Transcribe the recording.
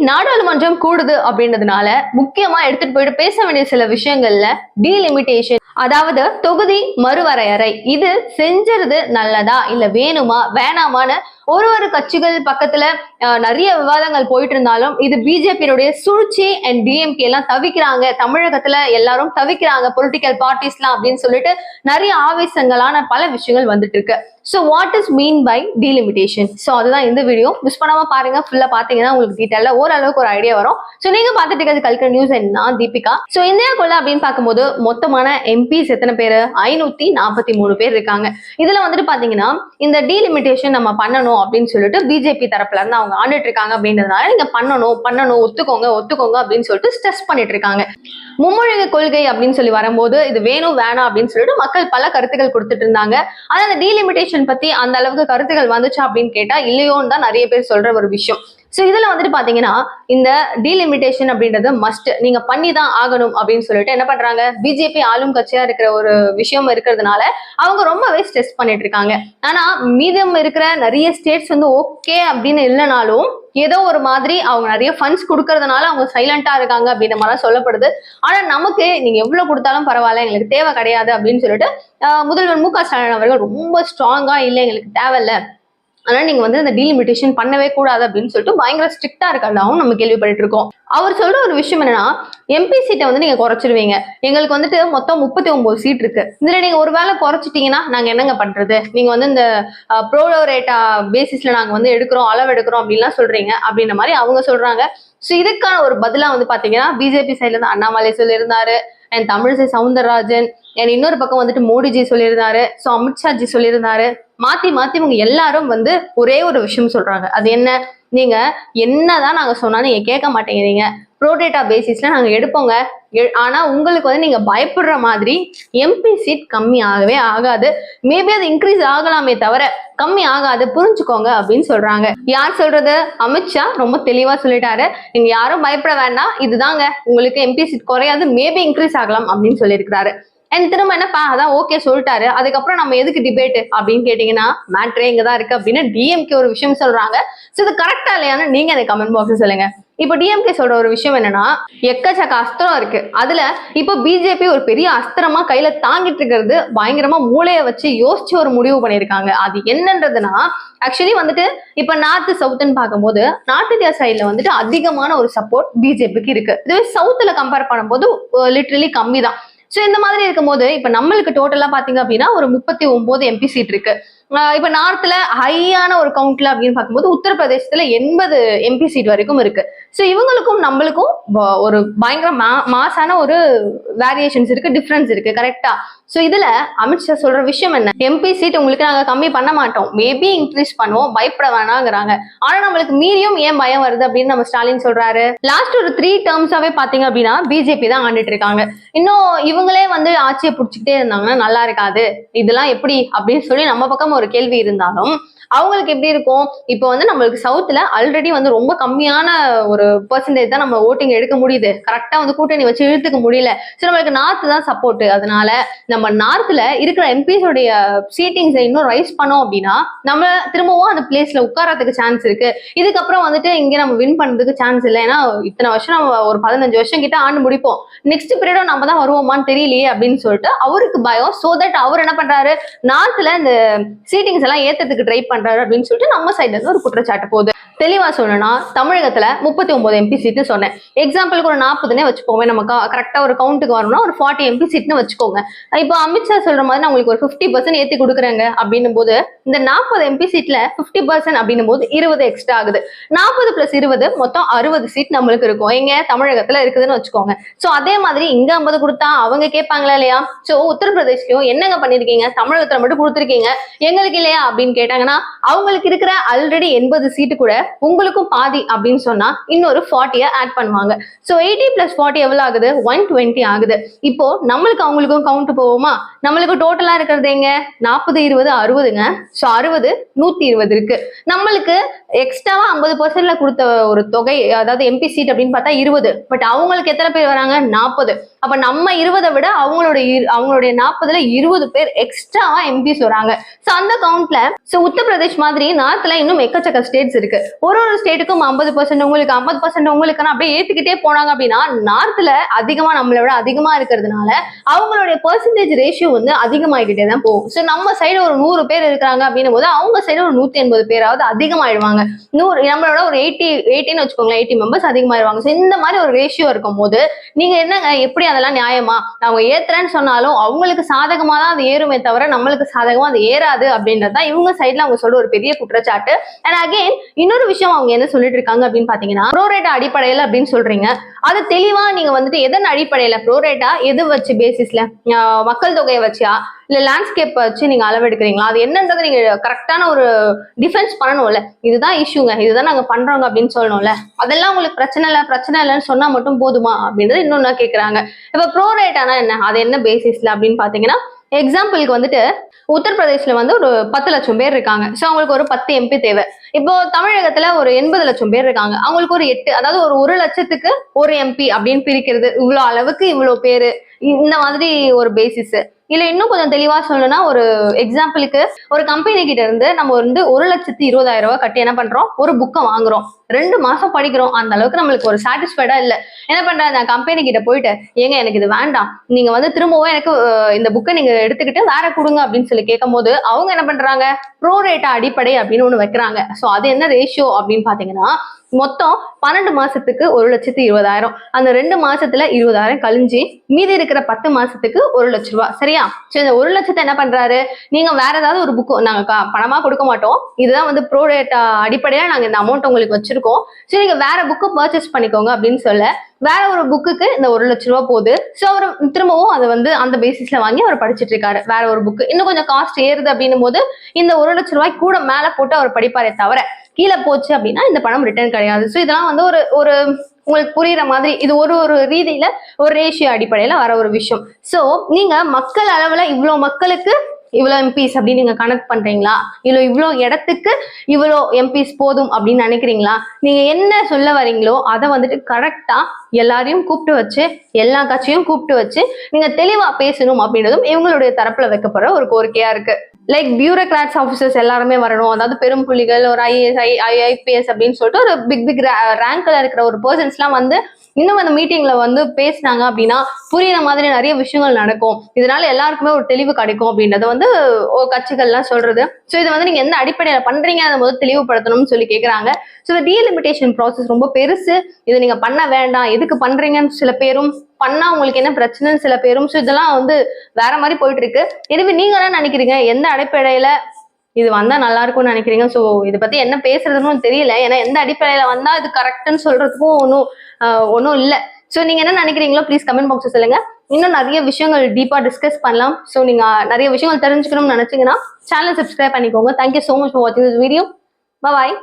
நாடாளுமன்றம் கூடுது அப்படின்றதுனால முக்கியமா எடுத்துட்டு போயிட்டு பேச வேண்டிய சில விஷயங்கள்ல டீலிமிட்டேஷன் அதாவது தொகுதி மறுவரையறை. இது செஞ்சிருது நல்லதா இல்ல வேணுமா வேணாமான்னு ஒரு ஒரு கட்சிகள் பக்கத்துல நிறைய விவாதங்கள் போயிட்டு இருந்தாலும் இது பிஜேபியினுடைய சூழ்ச்சி அண்ட் டிஎம்கே எல்லாம் தவிக்கிறாங்க. தமிழகத்துல எல்லாரும் தவிக்கிறாங்க பொலிட்டிக்கல் பார்ட்டிஸ்லாம் அப்படின்னு சொல்லிட்டு நிறைய ஆவேசங்களான பல விஷயங்கள் வந்துட்டு இருக்கு so what is mean by delimitation so அதுதான் இந்த வீடியோ மிஸ் பண்ணாம பாருங்க. ஃபுல்லா பாத்தீங்கன்னா உங்களுக்கு டீட்டெயில ஓரளவுக்கு ஒரு ஐடியா வரும். ஸோ நீங்க பார்த்துட்டு இருக்கிறது கல்கர் நியூஸ் என்ன? தீபிகா. ஸோ இந்தியாக்குள்ள அப்படின்னு பார்க்கும்போது மொத்தமான எம்பிஸ் எத்தனை பேர்? ஐநூத்தி நாற்பத்தி மூணு பேர் இருக்காங்க. இதுல வந்துட்டு பாத்தீங்கன்னா இந்த டீலிமிட்டேஷன் நம்ம பண்ணணும் அப்படின்னு சொல்லிட்டு பிஜேபி தரப்புல இருந்து அவங்க ஆண்டுட்டு இருக்காங்க அப்படின்றதுனால நீங்க பண்ணணும் பண்ணணும் ஒத்துக்கோங்க ஒத்துக்கோங்க அப்படின்னு சொல்லிட்டு ஸ்ட்ரெஸ் பண்ணிட்டு இருக்காங்க. மும்மொழிக கொள்கை அப்படின்னு சொல்லி வரும்போது இது வேணும் வேணாம் அப்படின்னு சொல்லிட்டு மக்கள் பல கருத்துக்கள் கொடுத்துட்டு இருந்தாங்க. ஆனா அந்த டீலிமிட்டேஷன் பத்தி அந்த அளவுக்கு கருத்துக்கள் வந்துச்சா அப்படின்னு கேட்டா இல்லையோன்னு தான் நிறைய பேர் சொல்ற ஒரு விஷயம். ஸோ இதில் வந்துட்டு பார்த்தீங்கன்னா இந்த டீலிமிட்டேஷன் அப்படின்றது மஸ்ட் நீங்க பண்ணி தான் ஆகணும் அப்படின்னு சொல்லிட்டு என்ன பண்றாங்க? பிஜேபி ஆளும் கட்சியா இருக்கிற ஒரு விஷயம் இருக்கிறதுனால அவங்க ரொம்பவே ஸ்ட்ரெஸ் பண்ணிட்டு இருக்காங்க ஆனா மீதம் இருக்கிற நிறைய ஸ்டேட்ஸ் வந்து ஓகே அப்படின்னு இல்லைனாலும் ஏதோ ஒரு மாதிரி அவங்க நிறைய ஃபண்ட்ஸ் கொடுக்கறதுனால அவங்க சைலண்டா இருக்காங்க அப்படின்ற மாதிரி சொல்லப்படுது. ஆனா நமக்கு நீங்க எவ்வளவு கொடுத்தாலும் பரவாயில்ல எங்களுக்கு தேவை கிடையாது அப்படின்னு சொல்லிட்டு முதல்வர் மு க ஸ்டாலின் அவர்கள் ரொம்ப ஸ்ட்ராங்கா இல்லை எங்களுக்கு தேவையில்ல. அதனால் நீங்க வந்து இந்த டீலிமிட்டேஷன் பண்ணவே கூடாது அப்படின்னு சொல்லிட்டு பயங்கர ஸ்ட்ரிக்டா இருக்கிறதாவும் நம்ம கேள்விப்பட்டு இருக்கோம். அவர் சொல்ற ஒரு விஷயம் என்னன்னா எம்பி சீட்டை வந்து நீங்க குறைச்சிருவீங்க. எங்களுக்கு வந்துட்டு மொத்தம் முப்பத்தி ஒன்பது சீட் இருக்கு. இதுல நீங்க ஒரு வேளை குறைச்சிட்டீங்கன்னா நாங்க என்னங்க பண்றது? நீங்க வந்து இந்த ப்ரோலோரேட்டா பேசிஸ்ல நாங்க வந்து எடுக்கிறோம் அளவு எடுக்கிறோம் அப்படின்லாம் சொல்றீங்க அப்படின்ற மாதிரி அவங்க சொல்றாங்க. ஸோ இதுக்கான ஒரு பதிலா வந்து பாத்தீங்கன்னா பிஜேபி சைட்ல இருந்து அண்ணாமலை சொல்லியிருந்தாரு அண்ட் தமிழிசை சவுந்தரராஜன் அண்ட் இன்னொரு பக்கம் வந்துட்டு மோடிஜி சொல்லியிருந்தாரு. ஸோ அமித்ஷாஜி சொல்லியிருந்தாரு. மாத்தி மாத்தி இவங்க எல்லாரும் வந்து ஒரே ஒரு விஷயம் சொல்றாங்க. அது என்ன? நீங்க என்னதான் நாங்க சொன்னாலும் நீங்க கேட்க மாட்டேங்கிறீங்க. ப்ரோடேட்டா பேசிஸ்ல நாங்க எடுப்போங்க. எ- ஆனா உங்களுக்கு வந்து நீங்க பயப்படுற மாதிரி எம்பி சீட் கம்மி ஆகவே ஆகாது. மேபி அது இன்க்ரீஸ் ஆகலாமே தவிர கம்மி ஆகாது. புரிஞ்சுக்கோங்க அப்படின்னு சொல்றாங்க. யார் சொல்றது? அமித்ஷா ரொம்ப தெளிவா சொல்லிட்டாரு. நீங்க யாரும் பயப்பட வேண்டாம். இதுதாங்க. உங்களுக்கு எம்பி சீட் குறையாது. மேபி இன்க்ரீஸ் ஆகலாம் அப்படின்னு சொல்லியிருக்கிறாரு. அண்ட் திரும்ப என்னப்பா? அதான் ஓகே சொல்லிட்டாரு. அதுக்கப்புறம் நம்ம எதுக்கு டிபேட் அப்படின்னு கேட்டீங்கன்னா மேட்ரே இங்க தான் இருக்கு அப்படின்னு டிஎம்கே ஒரு விஷயம் சொல்றாங்க. ஸோ இது கரெக்டா இல்லையான்னு நீங்க அந்த கமெண்ட் பாக்ஸ் சொல்லுங்க. இப்போ டிஎம்கே சொல்ற ஒரு விஷயம் என்னன்னா எக்கச்சக்க அஸ்திரம் இருக்கு. அதுல இப்போ பிஜேபி ஒரு பெரிய அஸ்திரமா கையில தாங்கிட்டு இருக்கிறது பயங்கரமா மூளைய வச்சு யோசிச்சு ஒரு முடிவு பண்ணியிருக்காங்க. அது என்னன்றதுன்னா ஆக்சுவலி வந்துட்டு இப்ப நார்த் சவுத்துன்னு பார்க்கும்போது நார்த் இந்தியா சைட்ல வந்துட்டு அதிகமான ஒரு சப்போர்ட் பிஜேபிக்கு இருக்கு. இதுவே சவுத்துல கம்பேர் பண்ணும்போது லிட்ரலி கம்மி தான் ஸோ இந்த மாதிரி இருக்கும்போது இப்ப நம்மளுக்கு டோட்டலாக பாத்தீங்க அப்படின்னா ஒரு முப்பத்தி ஒன்பது எம்பி சீட் இருக்கு. ஆஹ் இப்ப ஹையான ஒரு கவுண்ட்ல அப்படின்னு பார்க்கும்போது உத்தரப்பிரதேசத்துல எண்பது எம்பி சீட் வரைக்கும் இருக்கு. ஸோ இவங்களுக்கும் நம்மளுக்கும் ஒரு பயங்கர மா மாசான ஒரு வேரியேஷன்ஸ் இருக்கு டிஃப்ரென்ஸ் இருக்கு கரெக்டா ஸோ இதுல அமித்ஷா சொல்ற விஷயம் என்ன? எம்பி சீட் உங்களுக்கு நாங்க கம்மி பண்ண மாட்டோம். மேபி இன்க்ரீஸ் பண்ணுவோம் பயப்பட வேணாங்கிறாங்க. ஆனா நம்மளுக்கு மீறியும் ஏன் பயம் வருது அப்படின்னு நம்ம ஸ்டாலின் சொல்றாரு. லாஸ்ட் ஒரு த்ரீ டேர்ம்ஸாவே பாத்தீங்க அப்படின்னா பிஜேபி தான் ஆண்டுட்டு இருக்காங்க. இன்னும் இவங்களே வந்து ஆட்சியை பிடிச்சிக்கிட்டே இருந்தாங்கன்னா நல்லா இருக்காது. இதெல்லாம் எப்படி அப்படின்னு சொல்லி நம்ம பக்கம் ஒரு கேள்வி இருந்தாலும் அவங்களுக்கு எப்படி இருக்கும்? இப்போ வந்து நம்மளுக்கு சவுத்துல ஆல்ரெடி வந்து ரொம்ப கம்மியான ஒரு பர்சன்டேஜ் தான் நம்ம ஓட்டிங் எடுக்க முடியுது. கரெக்டா வந்து கூட்டணி வச்சு இழுத்துக்க முடியல. ஸோ நம்மளுக்கு நார்த் தான் சப்போர்ட் அதனால நம்ம நார்த்ல இருக்கிற எம்பிஸோடைய சீட்டிங்ஸை இன்னும் ரைஸ் பண்ணோம் அப்படின்னா நம்ம திரும்பவும் அந்த பிளேஸ்ல உட்காரத்துக்கு சான்ஸ் இருக்கு. இதுக்கப்புறம் வந்துட்டு இங்கே நம்ம வின் பண்ணுறதுக்கு சான்ஸ் இல்லை. ஏன்னா இத்தனை வருஷம் நம்ம ஒரு பதினஞ்சு வருஷம் கிட்ட ஆண்டு முடிப்போம். நெக்ஸ்ட் பீரியடும் நம்ம தான் வருவோமான்னு தெரியலையே அப்படின்னு சொல்லிட்டு அவருக்கு பயம். ஸோ தட் அவர் என்ன பண்றாரு? நார்த்ல இந்த சீட்டிங்ஸ் எல்லாம் ஏத்ததுக்கு ட்ரை பண்றாரு அப்படின்னு சொல்லிட்டு நம்ம சைட்ல இருந்து ஒரு குற்றச்சாட்டு போகுது. தெளிவா சொல்லணும்னா தமிழகத்துல முப்பத்தி ஒன்பது எம்பி சீட்னு சொன்னேன். எக்ஸாம்பிளுக்கு ஒரு நாற்பதுனே வச்சுக்கோங்க. நம்ம கரெக்டா ஒரு கவுண்ட்டுக்கு வரணும்னா ஒரு ஃபார்ட்டி எம்பி சீட்னு வச்சுக்கோங்க. இப்போ அமித்ஷா சொல்ற மாதிரி நான் உங்களுக்கு ஒரு ஃபிஃப்டி பர்சன்ட் ஏத்தி கொடுக்குறேங்க. அப்படின்னும் போது இந்த நாற்பது எம்பி சீட்ல ஃபிஃப்டி பர்சன்ட் அப்படின்னும் போது இருபது எக்ஸ்ட்ரா ஆகுது. நாற்பது பிளஸ் இருபது மொத்தம் அறுபது சீட் நம்மளுக்கு இருக்கும். எங்க தமிழகத்துல இருக்குதுன்னு வச்சுக்கோங்க. சோ அதே மாதிரி இங்க ஐம்பது கொடுத்தா அவங்க கேட்பாங்களா இல்லையா? சோ உத்தரப்பிரதேஷ்லயும் என்னங்க பண்ணிருக்கீங்க? தமிழகத்துல மட்டும் கொடுத்துருக்கீங்க. எங்களுக்கு இல்லையா? அப்படின்னு கேட்டாங்கன்னா அவங்களுக்கு இருக்கிற ஆல்ரெடி எண்பது சீட்டு கூட உங்களுக்கும் பாதி அப்படின்னு சொன்னா இன்னொரு ஃபார்ட்டியை ஆட் பண்ணுவாங்க. ஸோ எயிட்டி பிளஸ் ஃபார்ட்டி எவ்வளவு ஆகுது? ஒன் டுவெண்ட்டி ஆகுது. இப்போ நம்மளுக்கு அவங்களுக்கும் கவுண்ட் போவோமா நம்மளுக்கு டோட்டலா இருக்கிறது எங்க? நாற்பது இருபது அறுபதுங்க. ஸோ அறுபது நூத்தி இருபது இருக்கு. நம்மளுக்கு எக்ஸ்ட்ராவா ஐம்பது பர்சன்ட்ல கொடுத்த ஒரு தொகை அதாவது எம்பி சீட் அப்படின்னு பார்த்தா இருபது. பட் அவங்களுக்கு எத்தனை பேர் வராங்க? நாற்பது. அப்ப நம்ம இருபதை விட அவங்களோட அவங்களுடைய நாற்பதுல இருபது பேர் எக்ஸ்ட்ராவா எம்பிஸ் வராங்க. சோ அந்த கவுண்ட்ல சோ உத்தரப்பிரதேஷ் மாதிரி நார்த்ல இன்னும் எக்கச்சக்க ஸ்டேட்ஸ் இருக்கு. ஒரு ஒரு ஸ்டேட்டுக்கும் ஐம்பது பர்சன்ட் உங்களுக்கு ஐம்பது பர்சன்ட் உங்களுக்கு அப்படியே ஏத்துக்கிட்டே போனாங்க அப்படின்னா நார்த்ல அதிகமா நம்மளை விட அதிகமா இருக்கிறதுனால அவங்களுடைய பர்சன்டேஜ் ரேஷியோ வந்து அதிகமாகிக்கிட்டே தான் போகும். ஸோ நம்ம சைடு ஒரு நூறு பேர் இருக்கிறாங்க அப்படின்னும் போது அவங்க சைடு ஒரு நூத்தி எண்பது பேராவது அதிகமாயிடுவாங்க. நூறு நம்மளோட ஒரு எயிட்டி எயிட்டின்னு வச்சுக்கோங்களேன் எயிட்டி மெம்பர்ஸ் அதிகமாயிருவாங்க ஸோ இந்த மாதிரி ஒரு ரேஷியோ இருக்கும் போது நீங்க என்னங்க எப்படி அதெல்லாம் நியாயமா? அவங்க ஏத்துறேன்னு சொன்னாலும் அவங்களுக்கு சாதகமா தான் அது ஏறுமே தவிர நம்மளுக்கு சாதகமா அது ஏறாது அப்படின்றது தான் இவங்க சைட்ல அவங்க சொல்ற ஒரு பெரிய குற்றச்சாட்டு. அண்ட் அகைன் இன்னொரு விஷயம் அவங்க என்ன சொல்லிட்டு இருக்காங்க அப்படின்னு பாத்தீங்கன்னா ப்ரோரேட் அடிப்படையில் அப்படின்னு சொல்றீங்க. அது தெளிவா நீங்க வந்துட்டு எதன் அடிப்படையில? ப்ரோரேட்டா எது வச்சு பேசிஸ்ல மக்கள் தொகையை வச்சா இல்ல லேண்ட்ஸ்கேப் வச்சு நீங்க அளவெடுக்கிறீங்களா? அது என்னன்றதை நீங்க கரெக்டான ஒரு டிஃபென்ஸ் பண்ணணும்ல. இதுதான் இஷ்யூங்க இதுதான் நாங்க பண்றோங்க அப்படின்னு சொல்லணும்ல. அதெல்லாம் உங்களுக்கு பிரச்சனை இல்லை பிரச்சனை இல்லைன்னு சொன்னா மட்டும் போதுமா அப்படின்றது இன்னொன்னா கேக்குறாங்க. இப்ப ப்ரோரேட் ஆனா என்ன? அது என்ன பேசிஸ்ல அப்படின்னு பாத்தீங்கன்னா எக்ஸாம்பிளுக்கு வந்துட்டு உத்தரப்பிரதேஷ்ல வந்து ஒரு பத்து லட்சம் பேர் இருக்காங்க. ஸோ அவங்களுக்கு ஒரு பத்து எம்பி தேவை. இப்போ தமிழகத்துல ஒரு எண்பது லட்சம் பேர் இருக்காங்க. அவங்களுக்கு ஒரு எட்டு அதாவது ஒரு ஒரு லட்சத்துக்கு ஒரு எம்பி அப்படின்னு பிரிக்கிறது. இவ்வளோ அளவுக்கு இவ்வளோ பேரு. இந்த மாதிரி ஒரு பேசிஸ் இல்ல இன்னும் கொஞ்சம் தெளிவா சொல்லணும்னா ஒரு எக்ஸாம்பிளுக்கு ஒரு கம்பெனி கிட்ட இருந்து நம்ம வந்து ஒரு லட்சத்தி இருபதாயிரம் ரூபாய் கட்டி என்ன பண்றோம்? ஒரு புக்கை வாங்குறோம். ரெண்டு மாசம் படிக்கிறோம். அந்த அளவுக்கு நம்மளுக்கு ஒரு சாட்டிஸ்ஃபைடா இல்ல. என்ன பண்றேன் நான் கம்பெனி கிட்ட போயிட்டு ஏங்க எனக்கு இது வேண்டாம். நீங்க வந்து திரும்பவும் எனக்கு இந்த புக்கை நீங்க எடுத்துக்கிட்டு வேற கொடுங்க அப்படின்னு சொல்லி கேட்கும் போது அவங்க என்ன பண்றாங்க? ப்ரோ ரேட்டா அடிப்படை அப்படின்னு ஒண்ணு வைக்கிறாங்க. சோ அது என்ன ரேஷியோ அப்படின்னு பாத்தீங்கன்னா மொத்தம் பன்னெண்டு மாசத்துக்கு ஒரு லட்சத்தி இருபதாயிரம். அந்த ரெண்டு மாசத்துல இருபதாயிரம் கழிஞ்சு மீதி இருக்கிற பத்து மாசத்துக்கு ஒரு லட்ச ரூபாய் சரியா? சரி இந்த ஒரு லட்சத்தை என்ன பண்றாரு? நீங்க வேற ஏதாவது ஒரு புக்கு நாங்க பணமா கொடுக்க மாட்டோம். இதுதான் வந்து ப்ரோ ரேட்டா அடிப்படையா நாங்க இந்த அமௌண்ட் உங்களுக்கு வச்சிருக்கோம். சரி நீங்க வேற புக்கு பர்ச்சேஸ் பண்ணிக்கோங்க அப்படின்னு சொல்ல வேற ஒரு புக்குக்கு இந்த ஒரு லட்ச ரூபா போகுது. ஸோ அவர் திரும்பவும் அதை வந்து அந்த பேசிஸ்ல வாங்கி அவர் படிச்சிட்டு இருக்காரு வேற ஒரு புக்கு இன்னும் கொஞ்சம் காஸ்ட் ஏறுது அப்படின்னும் போது இந்த ஒரு லட்ச ரூபாய் கூட மேல போட்டு அவர் படிப்பாரே தவிர கீழே போச்சு அப்படின்னா இந்த பணம் ரிட்டர்ன் கிடையாது. ஸோ இதெல்லாம் வந்து ஒரு ஒரு உங்களுக்கு புரியுற மாதிரி இது ஒரு ஒரு ரீதியில ஒரு ரேஷியோ அடிப்படையில வர ஒரு விஷயம். ஸோ நீங்க மக்கள் அளவுல இவ்வளோ மக்களுக்கு இவ்வளோ எம்பிஸ் அப்படின்னு நீங்க கனெக்ட் பண்றீங்களா? இல்லை இவ்வளோ இடத்துக்கு இவ்வளோ எம்பிஸ் போதும் அப்படின்னு நினைக்கிறீங்களா? நீங்க என்ன சொல்ல வரீங்களோ அதை வந்துட்டு கரெக்டா எல்லாரையும் கூப்பிட்டு வச்சு எல்லா கட்சியும் கூப்பிட்டு வச்சு நீங்க தெளிவா பேசணும் அப்படின்றதும் இவங்களுடைய தரப்புல வைக்கப்படுற ஒரு கோரிக்கையா இருக்கு. லைக் பியூரோக்ராட்ஸ் ஆஃபீஸர்ஸ் எல்லாருமே வரணும். அதாவது பெரும் புள்ளிகள் ஒரு ஐஏஎஸ் ஐ ஐஐபிஎஸ் அப்படின்னு சொல்லிட்டு ஒரு பிக் பிக் ரேங்க்ல இருக்கிற ஒரு பர்சன்ஸ்லாம் வந்து இன்னும் அந்த மீட்டிங்ல வந்து பேசினாங்க அப்படின்னா புரியுற மாதிரி நிறைய விஷயங்கள் நடக்கும். இதனால எல்லாருக்குமே ஒரு தெளிவு கிடைக்கும் அப்படின்றத வந்து கட்சிகள்லாம் சொல்றது. ஸோ இதை வந்து நீங்க எந்த அடிப்படையில பண்றீங்க அதை முதல் தெளிவுபடுத்தணும்னு சொல்லி கேட்குறாங்க ஸோ இந்த டீலிமிட்டேஷன் ப்ராசஸ் ரொம்ப பெருசு. இதை நீங்க பண்ண வேண்டாம். எதுக்கு பண்றீங்கன்னு சில பேரும் பண்ணா உங்களுக்கு என்ன பிரச்சனைன்னு சில பேரும் ஸோ இதெல்லாம் வந்து வேற மாதிரி போயிட்டு இருக்கு எனவே நீங்க என்ன நினைக்கிறீங்க? எந்த அடிப்படையில இது வந்தா நல்லா இருக்கும்னு நினைக்கிறீங்க? ஸோ இதை பத்தி என்ன பேசுறதுன்னு தெரியல. ஏன்னா எந்த அடிப்படையில வந்தா இது கரெக்ட்னு சொல்றதுக்கும் ஒன்றும் ஒன்றும் இல்லை. ஸோ நீங்க என்ன நினைக்கிறீங்களோ ப்ளீஸ் கமெண்ட் பாக்ஸ் சொல்லுங்க. இன்னும் நிறைய விஷயங்கள் டீப்பா டிஸ்கஸ் பண்ணலாம். ஸோ நீங்க நிறைய விஷயங்கள் தெரிஞ்சுக்கணும்னு நினைச்சீங்கன்னா சேனல் சப்ஸ்கிரைப் பண்ணிக்கோங்க. Thank you so much for வாட்சிங் திஸ் வீடியோ பாய்